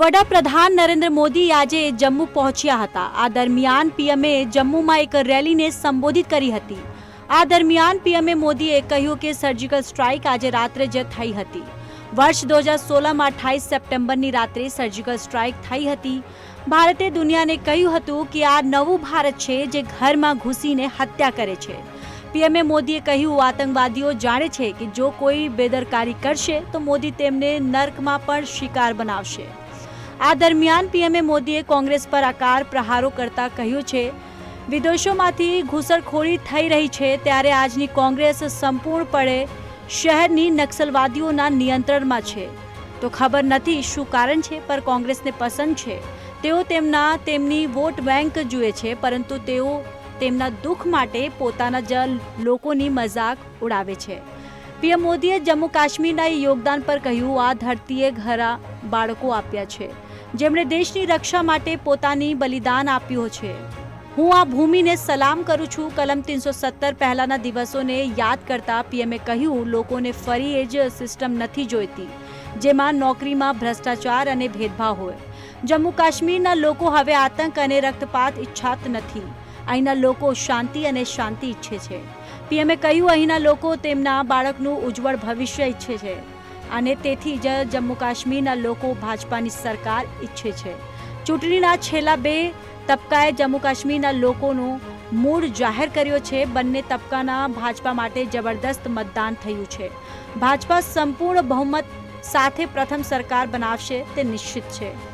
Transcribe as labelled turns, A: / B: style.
A: વડાપ્રધાન નરેન્દ્ર મોદી આજે જમ્મુ પહોંચ્યા હતા. આ દરમિયાન પીએમએ જમ્મુમાં એક રેલીને સંબોધિત કરી હતી. આ દરમિયાન પીએમએ મોદીએ કહ્યું કે સર્જિકલ સ્ટ્રાઇક આજે રાત્રે જે થઈ હતી. વર્ષ દો હજાર સોળમાં અઠ્ઠાઈસ સપ્ટેમ્બરની રાત્રે સર્જિકલ સ્ટ્રાઇક થઈ હતી. ભારતે દુનિયાને કહ્યું હતું કે આ નવું ભારત છે જે ઘરમાં ઘૂસીને હત્યા કરે છે. પીએમએ મોદીએ કહ્યું, આતંકવાદીઓ જાણે છે કે જો કોઈ બેદરકારી કરશે, તો મોદી તેમને નર્કમાં પણ શિકાર બનાવશે. આ દરમિયાન પીએમએ મોદીએ કોંગ્રેસ પર આકાર પ્રહારો કરતા કહ્યું છે, વિદેશોમાંથી ઘૂસણખોરી થઈ રહી છે, ત્યારે આજની કોંગ્રેસ સંપૂર્ણપણે શહેરની નક્સલવાદીઓના નિયંત્રણમાં છે. તો ખબર નથી શું કારણ છે, પર કોંગ્રેસને પસંદ છે. તેઓ તેમના, તેમની વોટ બેંક જુએ છે, પરંતુ તેઓ તેમના દુઃખ માટે પોતાના જ લોકોની મજાક ઉડાવે છે. પીએમ મોદીએ જમ્મુ કાશ્મીરના યોગદાન પર કહ્યું, આ ધરતીએ ઘરા બાળકો આપ્યા છે. જેમણે દેશની રક્ષા માટે પોતાની બલિદાન આપ્યું છે. હું આ ભૂમિને સલામ કરું છું. કલમ ત્રણસો સત્તર પહેલાના દિવસોને યાદ કરતા પીએમએ કહ્યું, લોકોને ફરી એ જ સિસ્ટમ નથી જોઈતી, જેમાં નોકરીમાં ભ્રષ્ટાચાર અને ભેદભાવ હોય. જમ્મુ કાશ્મીરના લોકો હવે આતંક અને રક્તપાત ઈચ્છાત નથી. અહીંના લોકો શાંતિ અને શાંતિ ઈચ્છે છે. પીએમએ કહ્યું, અહીંના લોકો તેમના બાળકનું ઉજ્જવળ ભવિષ્ય ઈચ્છે છે અને તેથી જ જમ્મુ કાશ્મીરના લોકો ભાજપાની સરકાર ઈચ્છે છે. ચૂંટણીના છેલ્લા બે તબક્કાએ જમ્મુ કાશ્મીરના લોકોનો મૂળ જાહેર કર્યો છે. બંને તબક્કાના ભાજપા માટે જબરદસ્ત મતદાન થયું છે. ભાજપા સંપૂર્ણ બહુમત સાથે પ્રથમ સરકાર બનાવશે તે નિશ્ચિત છે.